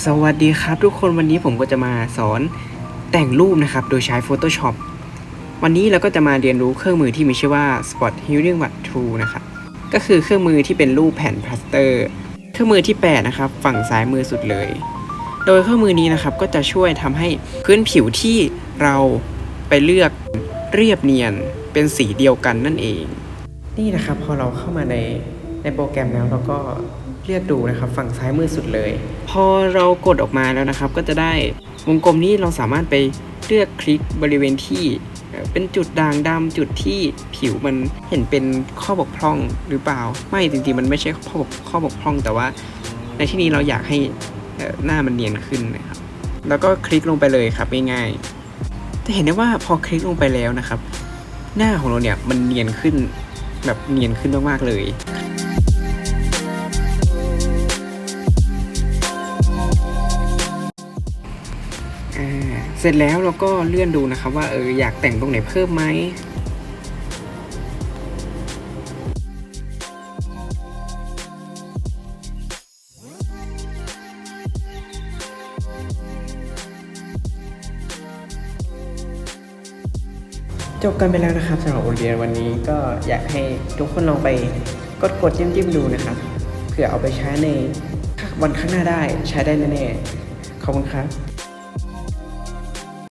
สวัสดีครับทุกคนวันนี้ผมก็จะมาสอนแต่งรูปนะครับ โดยใช้ Photoshop วันนี้เราก็จะมาเรียนรู้เครื่องมือที่มีชื่อว่า Spot Healing Watt Tool นะครับก็คือเครื่องมือที่เป็นรูปแผ่นพลาสเตอร์ เครื่องมือที่แปดนะครับฝั่งซ้ายมือสุดเลย โดยเครื่องมือนี้นะครับก็จะช่วยทำให้พื้นผิวที่เราไปเลือกเรียบเนียนเป็นสีเดียวกันนั่นเอง นี่นะครับพอเราเข้ามาในในโปรแกรมแล้วเราก็ เลือกดูนะครับฝั่งซ้ายมือสุดเลย พอเรากดออกมาแล้วนะครับ ก็จะได้วงกลมนี้เราสามารถไปเลือกคลิกบริเวณที่เป็นจุดด่างดำจุดที่ผิวมันเห็นเป็นข้อบกพร่องหรือเปล่า ไม่จริงๆมันไม่ใช่ข้อบกข้อบกพร่อง แต่ว่าในที่นี้เราอยากให้หน้ามันเนียนขึ้นนะครับ แล้วก็คลิกลงไปเลยครับง่ายๆจะเห็นได้ว่าพอคลิกลงไปแล้วนะครับ หน้าของเราเนี่ยมันเนียนขึ้นแบบเนียนขึ้นมากๆเลย เสร็จแล้วเราก็เลื่อนดูนะครับว่าเอออยากแต่งตรงไหนเพิ่มไหมจบกันไปแล้วนะครับสำหรับบทเรียนวันนี้ก็อยากให้ทุกคนลองไปกดกดจิ้มจิ้มๆดูนะครับเผื่อเอาไปใช้ในวันข้างหน้าได้ใช้ได้แน่ๆขอบคุณครับ